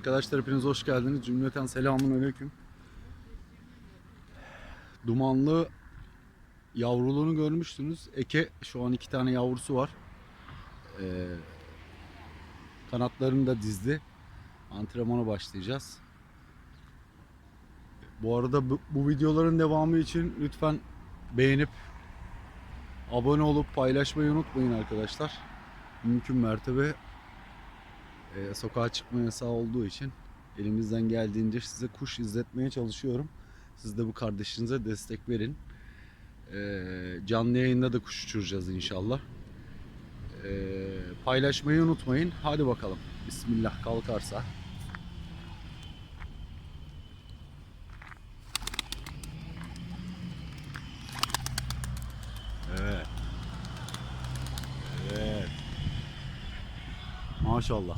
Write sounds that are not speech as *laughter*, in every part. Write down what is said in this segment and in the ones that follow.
Arkadaşlar hepiniz hoş geldiniz. Cümleten selamun aleyküm. Dumanlı yavruluğunu görmüştünüz. Eke şu an iki tane yavrusu var. Ee, kanatlarını da dizdi. Antrenmana başlayacağız. Bu arada bu, bu videoların devamı için lütfen beğenip abone olup paylaşmayı unutmayın arkadaşlar. Mümkün mertebe e, sokağa çıkma yasağı olduğu için elimizden geldiğince size kuş izletmeye çalışıyorum. Siz de bu kardeşinize destek verin. E, canlı yayında da kuş uçuracağız inşallah. E, paylaşmayı unutmayın. Hadi bakalım. Bismillah kalkarsa. Evet. Evet. Maşallah.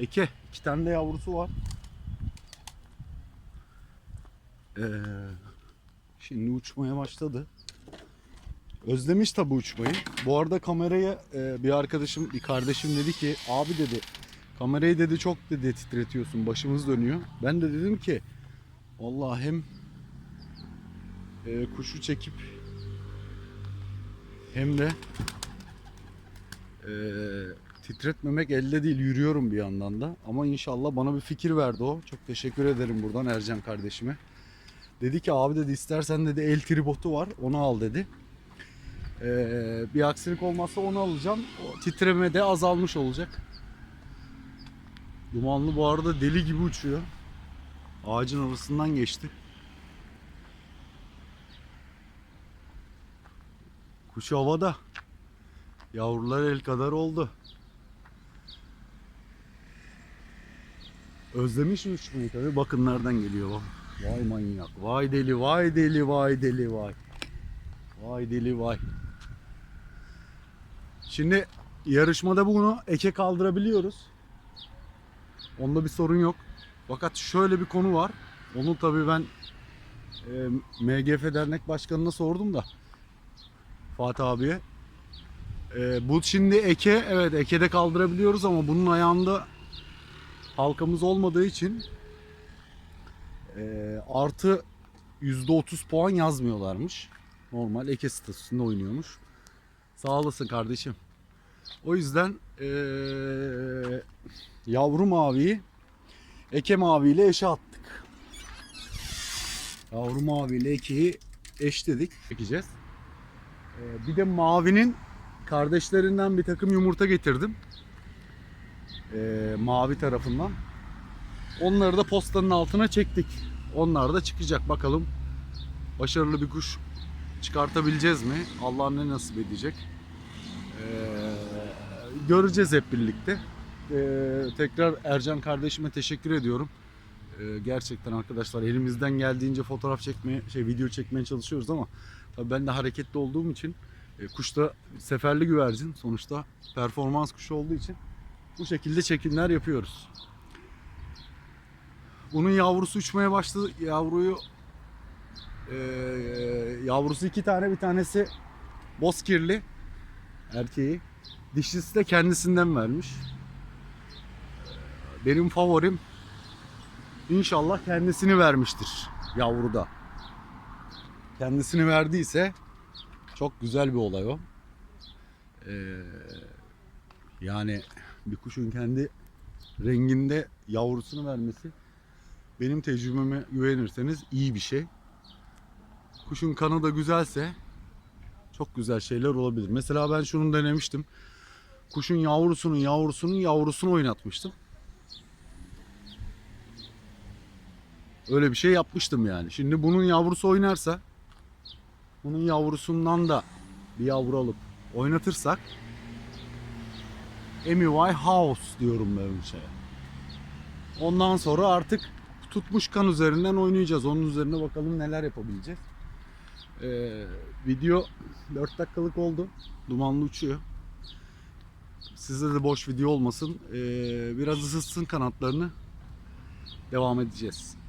Eke. iki tane de yavrusu var. Ee, şimdi uçmaya başladı. Özlemiş tabi uçmayı. Bu arada kameraya e, bir arkadaşım, bir kardeşim dedi ki abi dedi kamerayı dedi çok dedi titretiyorsun başımız dönüyor. Ben de dedim ki vallahi hem e, kuşu çekip hem de e, titretmemek elde değil yürüyorum bir yandan da. Ama inşallah bana bir fikir verdi o. Çok teşekkür ederim buradan Ercan kardeşime. Dedi ki abi dedi istersen dedi el tribotu var onu al dedi. Ee, bir aksilik olmazsa onu alacağım. O titreme de azalmış olacak. Dumanlı bu arada deli gibi uçuyor. Ağacın arasından geçti. Kuş havada. Yavrular el kadar oldu. Özlemiş mi uçmayı tabii. Bakın nereden geliyor bak. Vay manyak. Vay deli, vay deli, vay deli, vay. Vay deli, vay. Şimdi yarışmada bunu eke kaldırabiliyoruz. Onda bir sorun yok. Fakat şöyle bir konu var. Onu tabii ben e, MGF Dernek Başkanı'na sordum da Fatih abiye. Ee, bu şimdi eke, evet ekede kaldırabiliyoruz ama bunun ayağında halkamız olmadığı için e, artı %30 puan yazmıyorlarmış. Normal eke statüsünde oynuyormuş. Sağ olasın kardeşim. O yüzden e, yavru maviyi eke maviyle eşe attık. Yavru maviyle ekeyi eşledik. Ekeceğiz. E, bir de mavinin kardeşlerinden bir takım yumurta getirdim. Ee, mavi tarafından. Onları da postanın altına çektik. Onlar da çıkacak bakalım. Başarılı bir kuş çıkartabileceğiz mi? Allah ne nasip edecek. Ee, göreceğiz hep birlikte. Ee, tekrar Ercan kardeşime teşekkür ediyorum. Ee, gerçekten arkadaşlar elimizden geldiğince fotoğraf çekmeye, şey video çekmeye çalışıyoruz ama tabii ben de hareketli olduğum için e, kuş seferli güvercin sonuçta performans kuşu olduğu için bu şekilde çekimler yapıyoruz. Bunun yavrusu uçmaya başladı. Yavruyu e, yavrusu iki tane bir tanesi bozkirli erkeği. Dişisi de kendisinden vermiş. Benim favorim inşallah kendisini vermiştir yavruda. Kendisini verdiyse çok güzel bir olay o. Ee, yani bir kuşun kendi renginde yavrusunu vermesi benim tecrübeme güvenirseniz iyi bir şey. Kuşun kanı da güzelse çok güzel şeyler olabilir. Mesela ben şunu denemiştim. Kuşun yavrusunun yavrusunun yavrusunu oynatmıştım. Öyle bir şey yapmıştım yani. Şimdi bunun yavrusu oynarsa bunun yavrusundan da bir yavru alıp oynatırsak MUI House diyorum ben şeye. Ondan sonra artık tutmuş kan üzerinden oynayacağız. Onun üzerine bakalım neler yapabileceğiz. Ee, video 4 dakikalık oldu. Dumanlı uçuyor. Sizde de boş video olmasın. Ee, biraz ısıtsın kanatlarını. Devam edeceğiz.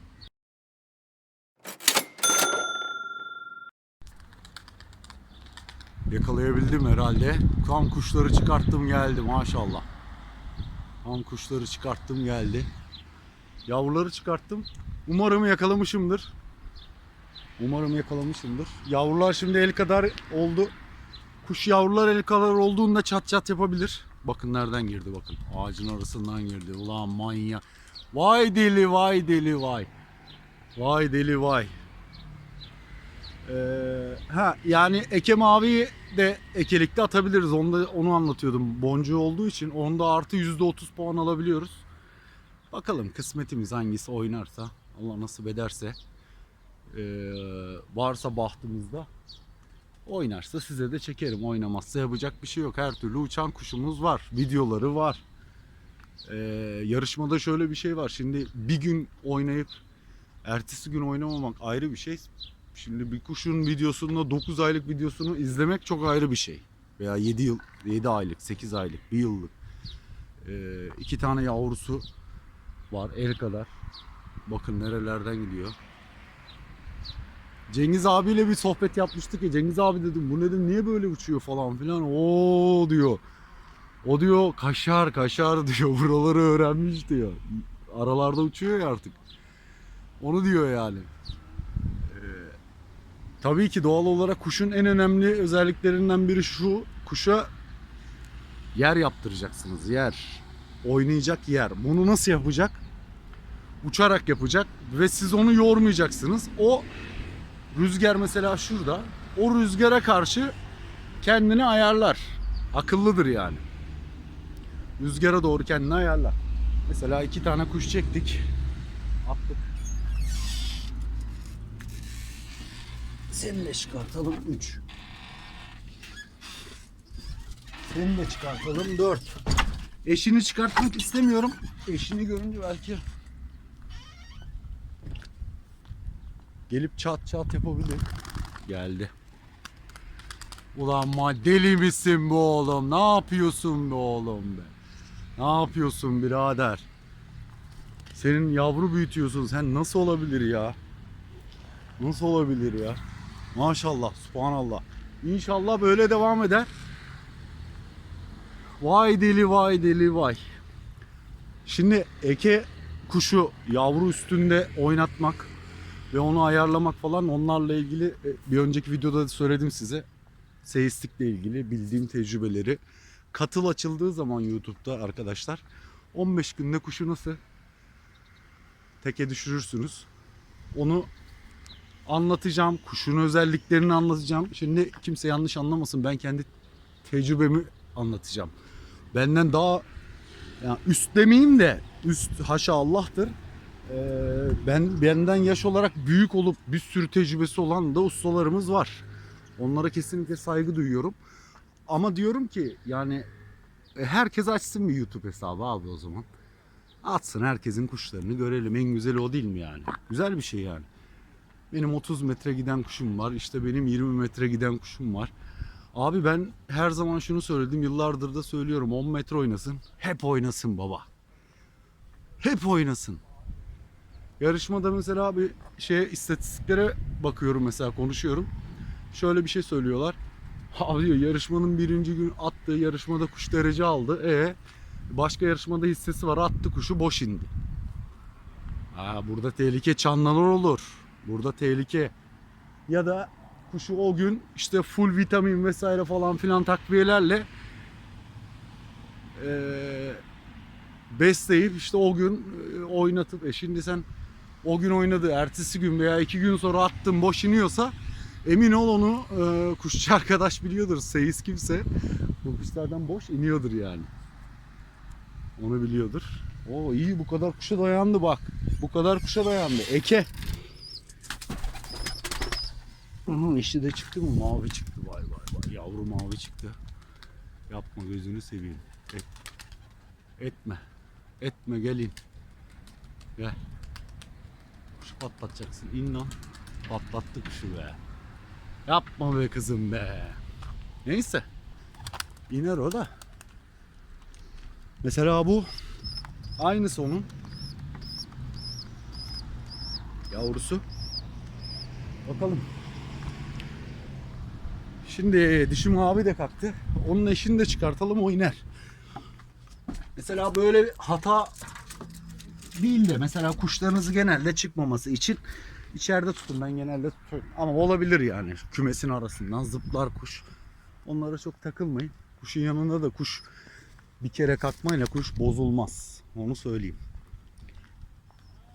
Yakalayabildim herhalde. Tam kuşları çıkarttım geldi maşallah. Tam kuşları çıkarttım geldi. Yavruları çıkarttım. Umarım yakalamışımdır. Umarım yakalamışımdır. Yavrular şimdi el kadar oldu. Kuş yavrular el kadar olduğunda çat çat yapabilir. Bakın nereden girdi bakın. Ağacın arasından girdi. Ulan manyak. Vay deli vay deli vay. Vay deli vay. Ee, ha yani eke maviyi de ekelikte atabiliriz. Onu da onu anlatıyordum. Boncuğu olduğu için onda artı %30 puan alabiliyoruz. Bakalım kısmetimiz hangisi oynarsa, Allah nasip ederse, ee, varsa bahtımızda oynarsa size de çekerim. Oynamazsa yapacak bir şey yok. Her türlü uçan kuşumuz var. Videoları var. Ee, yarışmada şöyle bir şey var. Şimdi bir gün oynayıp ertesi gün oynamamak ayrı bir şey. Şimdi bir kuşun videosunu 9 aylık videosunu izlemek çok ayrı bir şey. Veya 7 yıl 7 aylık, 8 aylık, 1 yıllık. Ee, iki tane yavrusu var el kadar. Bakın nerelerden gidiyor. Cengiz abiyle bir sohbet yapmıştık ya. Cengiz abi dedim bu dedim niye böyle uçuyor falan filan. O diyor. O diyor kaşar kaşar *laughs* diyor. Buraları öğrenmiş diyor. Aralarda uçuyor ya artık. Onu diyor yani. Tabii ki doğal olarak kuşun en önemli özelliklerinden biri şu. Kuşa yer yaptıracaksınız. Yer. Oynayacak yer. Bunu nasıl yapacak? Uçarak yapacak ve siz onu yormayacaksınız. O rüzgar mesela şurada. O rüzgara karşı kendini ayarlar. Akıllıdır yani. Rüzgara doğru kendini ayarlar. Mesela iki tane kuş çektik. Attık. Seni de çıkartalım 3. Seni de çıkartalım 4. Eşini çıkartmak istemiyorum. Eşini görünce belki gelip çat çat yapabilir. Geldi. Ulan ma deli misin bu oğlum? Ne yapıyorsun be oğlum be? Ne yapıyorsun birader? Senin yavru büyütüyorsun. Sen nasıl olabilir ya? Nasıl olabilir ya? Maşallah, subhanallah. İnşallah böyle devam eder. Vay deli vay deli vay. Şimdi eke kuşu yavru üstünde oynatmak ve onu ayarlamak falan onlarla ilgili e, bir önceki videoda da söyledim size. Seyistikle ilgili bildiğim tecrübeleri. Katıl açıldığı zaman YouTube'da arkadaşlar 15 günde kuşu nasıl teke düşürürsünüz. Onu anlatacağım. Kuşun özelliklerini anlatacağım. Şimdi kimse yanlış anlamasın. Ben kendi tecrübemi anlatacağım. Benden daha yani üst demeyeyim de üst haşa Allah'tır. Ee, ben benden yaş olarak büyük olup bir sürü tecrübesi olan da ustalarımız var. Onlara kesinlikle saygı duyuyorum. Ama diyorum ki yani e, herkes açsın bir YouTube hesabı abi o zaman. Atsın herkesin kuşlarını görelim. En güzeli o değil mi yani? Güzel bir şey yani. Benim 30 metre giden kuşum var. İşte benim 20 metre giden kuşum var. Abi ben her zaman şunu söyledim. Yıllardır da söylüyorum. 10 metre oynasın. Hep oynasın baba. Hep oynasın. Yarışmada mesela bir şey istatistiklere bakıyorum mesela konuşuyorum. Şöyle bir şey söylüyorlar. Abi diyor yarışmanın birinci gün attığı yarışmada kuş derece aldı. E başka yarışmada hissesi var attı kuşu boş indi. Aa, burada tehlike çanlanır olur. Burada tehlike. Ya da kuşu o gün işte full vitamin vesaire falan filan takviyelerle eee besleyip işte o gün e, oynatıp e şimdi sen o gün oynadı ertesi gün veya iki gün sonra attın boş iniyorsa emin ol onu e, kuşçu *laughs* arkadaş biliyordur seyis kimse. Bu kuşlardan boş iniyordur yani. Onu biliyordur. O iyi bu kadar kuşa dayandı bak. Bu kadar kuşa dayandı. Eke Hı, eşi de çıktı mı mavi çıktı vay vay vay yavru mavi çıktı yapma gözünü seveyim Et, etme Etme gelin. Gel. Kuşu patlatacaksın. İn lan. Patlattı kuşu be. Yapma be kızım be. Neyse. İner o da. Mesela bu aynısı onun. Yavrusu. Bakalım. Şimdi dişim abi de kalktı. Onun eşini de çıkartalım o iner. Mesela böyle bir hata değil de mesela kuşlarınızı genelde çıkmaması için içeride tutun. Ben genelde tutuyorum. Ama olabilir yani kümesin arasından zıplar kuş. Onlara çok takılmayın. Kuşun yanında da kuş bir kere kalkmayla kuş bozulmaz. Onu söyleyeyim.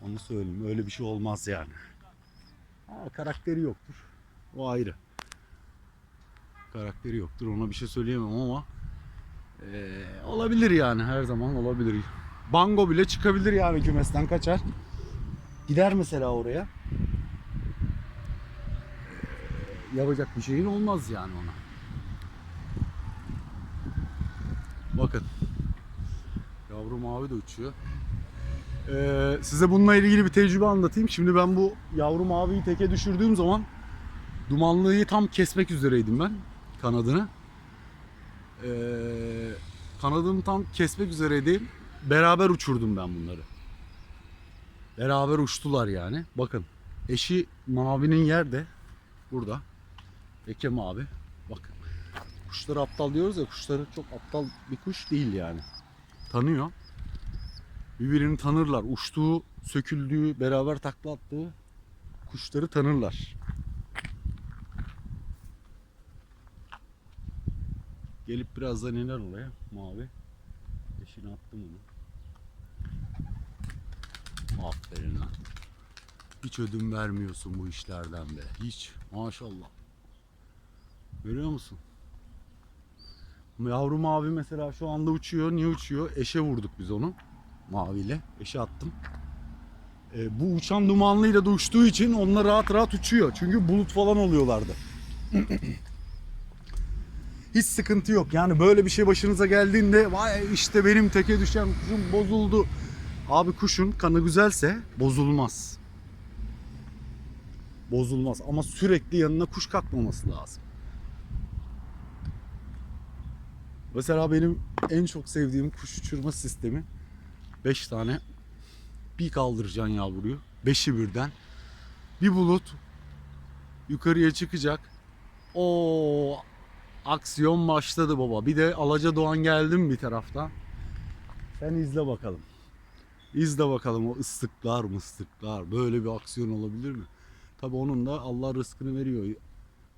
Onu söyleyeyim. Öyle bir şey olmaz yani. Ha, karakteri yoktur. O ayrı. Karakteri yoktur. Ona bir şey söyleyemem ama eee, olabilir yani. Her zaman olabilir. Bango bile çıkabilir yani kümesten kaçar. Gider mesela oraya. Eee, yapacak bir şeyin olmaz yani ona. Bakın. Yavru mavi de uçuyor. Ee, size bununla ilgili bir tecrübe anlatayım. Şimdi ben bu yavru maviyi teke düşürdüğüm zaman dumanlıyı tam kesmek üzereydim ben kanadını. Ee, kanadını tam kesmek üzereydim. Beraber uçurdum ben bunları. Beraber uçtular yani. Bakın eşi mavinin yerde burada. Eke mavi. Bakın. Kuşları aptal diyoruz ya kuşları çok aptal bir kuş değil yani. Tanıyor birbirini tanırlar. Uçtuğu, söküldüğü, beraber takla attığı kuşları tanırlar. Gelip birazdan iner oraya mavi. Eşini attım onu. Aferin lan. Hiç ödün vermiyorsun bu işlerden be. Hiç. Maşallah. Görüyor musun? Yavru mavi mesela şu anda uçuyor. Niye uçuyor? Eşe vurduk biz onu maviyle. Eşe attım. E, bu uçan dumanlıyla da uçtuğu için onlar rahat rahat uçuyor. Çünkü bulut falan oluyorlardı. *clears throat* Hiç sıkıntı yok. Yani böyle bir şey başınıza geldiğinde vay işte benim teke düşen kuşum bozuldu. Abi kuşun kanı güzelse bozulmaz. Bozulmaz ama sürekli yanına kuş kalkmaması lazım. Mesela benim en çok sevdiğim kuş uçurma sistemi 5 tane bir kaldıracaksın yavruyu. Beşi birden. Bir bulut yukarıya çıkacak. O aksiyon başladı baba. Bir de Alaca Doğan geldim bir taraftan. Sen izle bakalım. İzle bakalım o ıslıklar mıslıklar. Böyle bir aksiyon olabilir mi? Tabi onun da Allah rızkını veriyor.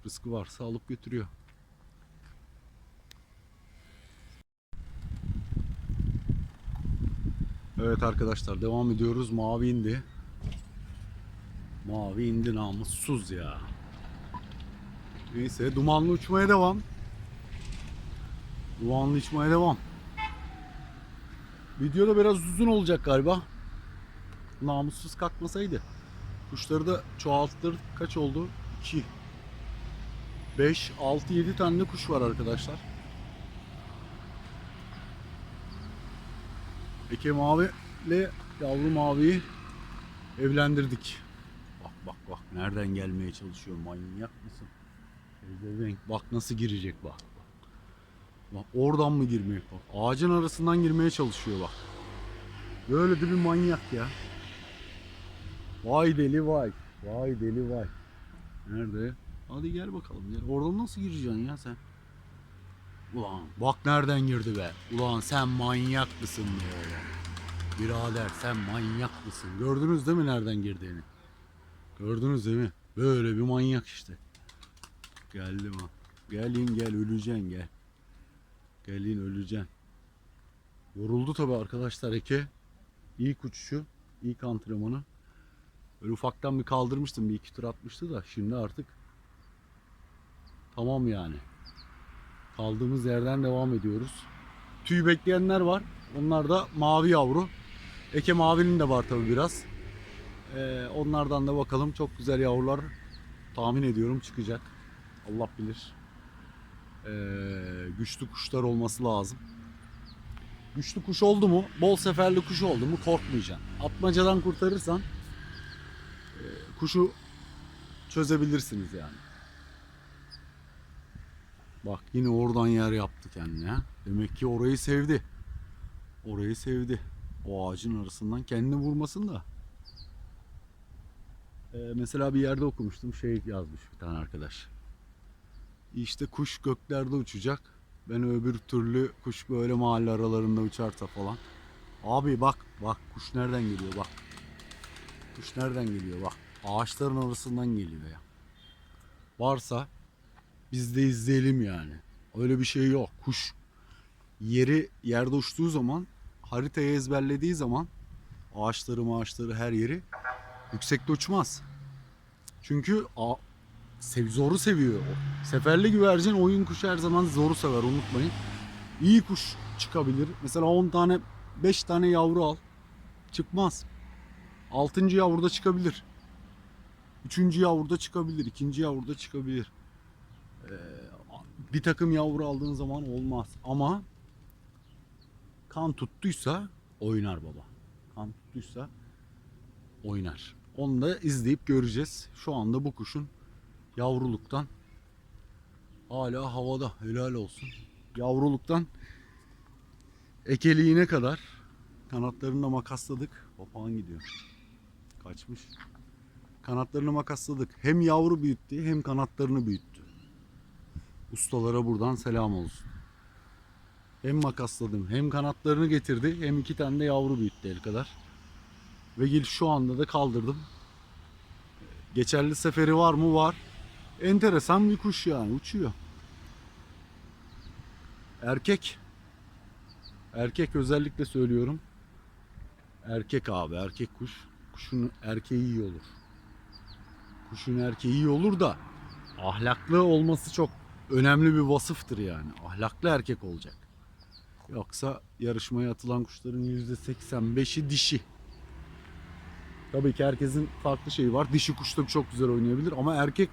Rızkı varsa alıp götürüyor. Evet arkadaşlar devam ediyoruz. Mavi indi. Mavi indi namussuz ya. Neyse dumanlı uçmaya devam. Dumanlı uçmaya devam. Video da biraz uzun olacak galiba. Namussuz kalkmasaydı. Kuşları da çoğalttırdık. Kaç oldu? 2 5, 6, 7 tane kuş var arkadaşlar. Eke mavi ile yavru maviyi evlendirdik. Bak bak bak nereden gelmeye çalışıyor manyak mısın? Ezevenk bak nasıl girecek bak. Bak. Oradan mı girmeye bak. Ağacın arasından girmeye çalışıyor bak. Böyle de bir manyak ya. Vay deli vay. Vay deli vay. Nerede? Hadi gel bakalım. Gel. Oradan nasıl gireceksin ya sen? Ulan bak nereden girdi be. Ulan sen manyak mısın be oğlum? Birader sen manyak mısın? Gördünüz değil mi nereden girdiğini? Gördünüz değil mi? Böyle bir manyak işte. Geldim ha. Gelin gel öleceksin gel. Gelin öleceksin. Yoruldu tabi arkadaşlar Eke. İlk uçuşu, ilk antrenmanı. Böyle ufaktan bir kaldırmıştım bir iki tur atmıştı da şimdi artık tamam yani. Kaldığımız yerden devam ediyoruz. Tüy bekleyenler var. Onlar da mavi yavru. Eke mavinin de var tabi biraz. Ee, onlardan da bakalım. Çok güzel yavrular tahmin ediyorum çıkacak. Allah bilir. Ee, güçlü kuşlar olması lazım. Güçlü kuş oldu mu, bol seferli kuş oldu mu korkmayacaksın. Atmacadan kurtarırsan e, kuşu çözebilirsiniz yani. Bak yine oradan yer yaptı kendine. Demek ki orayı sevdi. Orayı sevdi. O ağacın arasından kendini vurmasın da. Ee, mesela bir yerde okumuştum şey yazmış bir tane arkadaş. İşte kuş göklerde uçacak. Ben öbür türlü kuş böyle mahalle aralarında uçarsa falan. Abi bak bak kuş nereden geliyor bak. Kuş nereden geliyor bak. Ağaçların arasından geliyor ya. Varsa biz de izleyelim yani. Öyle bir şey yok. Kuş yeri yerde uçtuğu zaman haritayı ezberlediği zaman ağaçları ağaçları her yeri yüksekte uçmaz. Çünkü sev, zoru seviyor. Seferli güvercin oyun kuşu her zaman zoru sever unutmayın. İyi kuş çıkabilir. Mesela 10 tane 5 tane yavru al. Çıkmaz. 6. yavruda çıkabilir. 3. yavruda çıkabilir. 2. yavruda çıkabilir. Ee, bir takım yavru aldığın zaman olmaz. Ama kan tuttuysa oynar baba. Kan tuttuysa oynar. Onu da izleyip göreceğiz. Şu anda bu kuşun yavruluktan hala havada. Helal olsun. Yavruluktan ekeliğine kadar kanatlarını makasladık. Papağan gidiyor. Kaçmış. Kanatlarını makasladık. Hem yavru büyüttü hem kanatlarını büyüttü. Ustalara buradan selam olsun. Hem makasladım hem kanatlarını getirdi hem iki tane de yavru büyüttü el kadar. Ve gel şu anda da kaldırdım. Geçerli seferi var mı? Var. Enteresan bir kuş yani uçuyor. Erkek. Erkek özellikle söylüyorum. Erkek abi erkek kuş. Kuşun erkeği iyi olur. Kuşun erkeği iyi olur da ahlaklı olması çok önemli bir vasıftır yani. Ahlaklı erkek olacak. Yoksa yarışmaya atılan kuşların %85'i dişi. Tabii ki herkesin farklı şeyi var. Dişi kuş da çok güzel oynayabilir ama erkek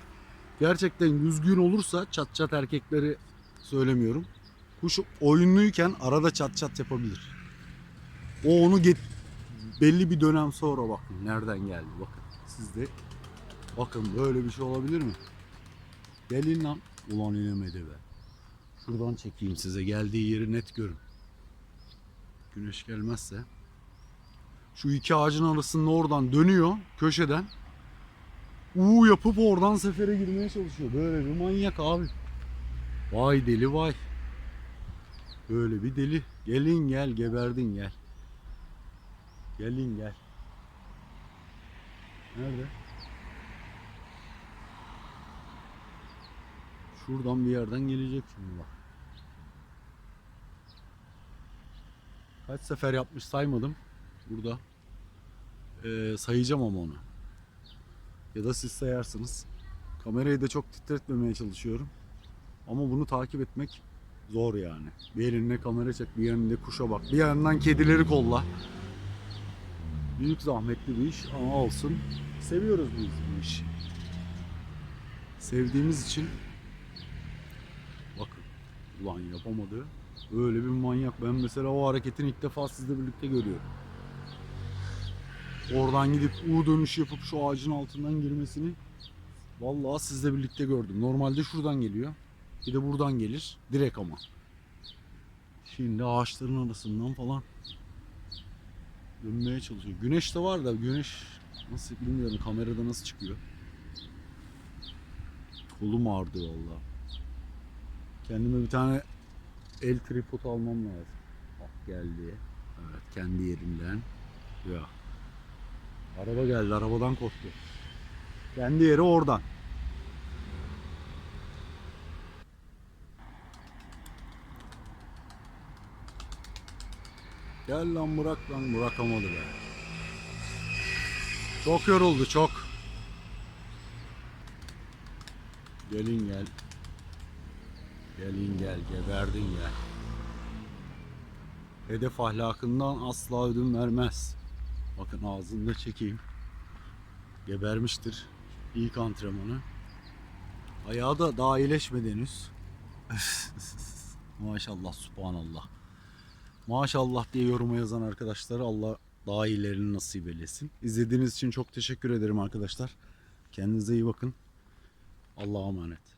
gerçekten düzgün olursa çat çat erkekleri söylemiyorum. Kuş oyunluyken arada çat çat yapabilir. O onu get belli bir dönem sonra bakın nereden geldi bakın. Siz de bakın böyle bir şey olabilir mi? Gelin lan. Ulan inemedi be. Şuradan çekeyim size geldiği yeri net görün. Güneş gelmezse. Şu iki ağacın arasında oradan dönüyor köşeden. U yapıp oradan sefere girmeye çalışıyor. Böyle bir manyak abi. Vay deli vay. Böyle bir deli. Gelin gel geberdin gel. Gelin gel. Nerede? Şuradan bir yerden gelecek şimdi bak. Kaç sefer yapmış saymadım. Burada. Ee, sayacağım ama onu. Ya da siz sayarsınız. Kamerayı da çok titretmemeye çalışıyorum. Ama bunu takip etmek zor yani. Bir elinle kamera çek, bir elinde kuşa bak. Bir yandan kedileri kolla. Büyük zahmetli bir iş ama olsun. Seviyoruz biz bu işi. Sevdiğimiz için bakın ulan yapamadı. Öyle bir manyak. Ben mesela o hareketini ilk defa sizle birlikte görüyorum. Oradan gidip U dönüş yapıp şu ağacın altından girmesini vallahi sizle birlikte gördüm. Normalde şuradan geliyor. Bir de buradan gelir. Direkt ama. Şimdi ağaçların arasından falan dönmeye çalışıyor. Güneş de var da güneş nasıl bilmiyorum kamerada nasıl çıkıyor. Kolum ağrıdı valla. Kendime bir tane el tripod almam lazım. Bak geldi. Evet kendi yerinden. Ya. Araba geldi arabadan korktu. Kendi yeri oradan. Gel lan bırak lan bırakamadı be. Çok yoruldu çok. Gelin gel. Gelin gel geberdin gel. Hedef ahlakından asla ödün vermez. Bakın ağzında çekeyim. Gebermiştir. İlk antrenmanı. Ayağı da daha iyileşmedi henüz. *laughs* Maşallah subhanallah. Maşallah diye yoruma yazan arkadaşlara Allah daha iyilerini nasip eylesin. İzlediğiniz için çok teşekkür ederim arkadaşlar. Kendinize iyi bakın. Allah'a emanet.